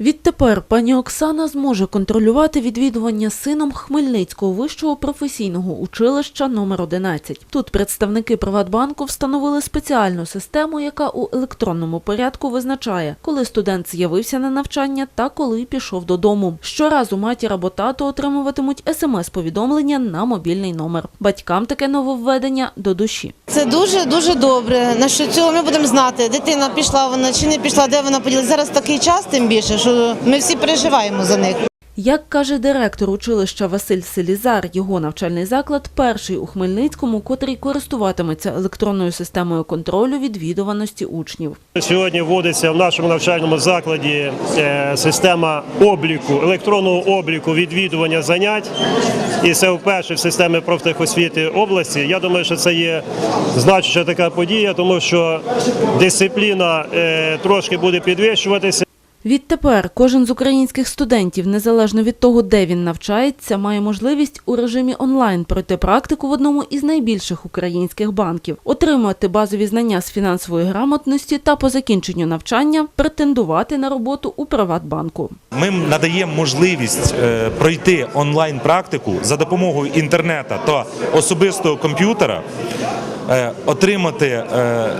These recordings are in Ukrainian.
Відтепер пані Оксана зможе контролювати відвідування сином Хмельницького вищого професійного училища номер 11. Тут представники Приватбанку встановили спеціальну систему, яка у електронному порядку визначає, коли студент з'явився на навчання та коли пішов додому. Щоразу матір або тато отримуватимуть смс-повідомлення на мобільний номер. Батькам таке нововведення до душі. Це дуже дуже добре. На що цього ми будемо знати, дитина пішла вона чи не пішла, де вона поділася. Зараз такий час, тим більше, що ми всі переживаємо за них. Як каже директор училища Василь Селізар, його навчальний заклад перший у Хмельницькому, котрий користуватиметься електронною системою контролю відвідуваності учнів. Сьогодні вводиться в нашому навчальному закладі е, система обліку, електронного обліку відвідування занять. І це вперше в системі профтехосвіти області. Я думаю, що це є значуща така подія, тому що дисципліна е, трошки буде підвищуватися. Відтепер кожен з українських студентів, незалежно від того, де він навчається, має можливість у режимі онлайн пройти практику в одному із найбільших українських банків, отримати базові знання з фінансової грамотності та по закінченню навчання претендувати на роботу у Приватбанку. Ми надаємо можливість е, пройти онлайн практику за допомогою інтернету та особистого комп'ютера, е, отримати е,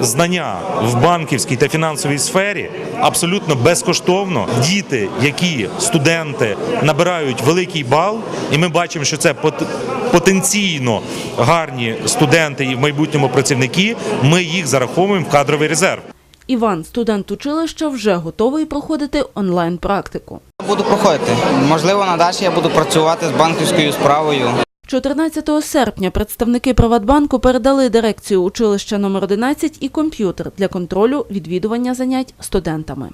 знання в банківській та фінансовій сфері абсолютно безкоштовно. Діти, які студенти набирають великий бал, і ми бачимо, що це пот- потенційно гарні студенти і в майбутньому працівники. Ми їх зараховуємо в кадровий резерв. Іван, студент училища, вже готовий проходити онлайн практику. Буду проходити. Можливо, надалі я буду працювати з банківською справою. 14 серпня представники Приватбанку передали дирекцію училища номер 11 і комп'ютер для контролю відвідування занять студентами.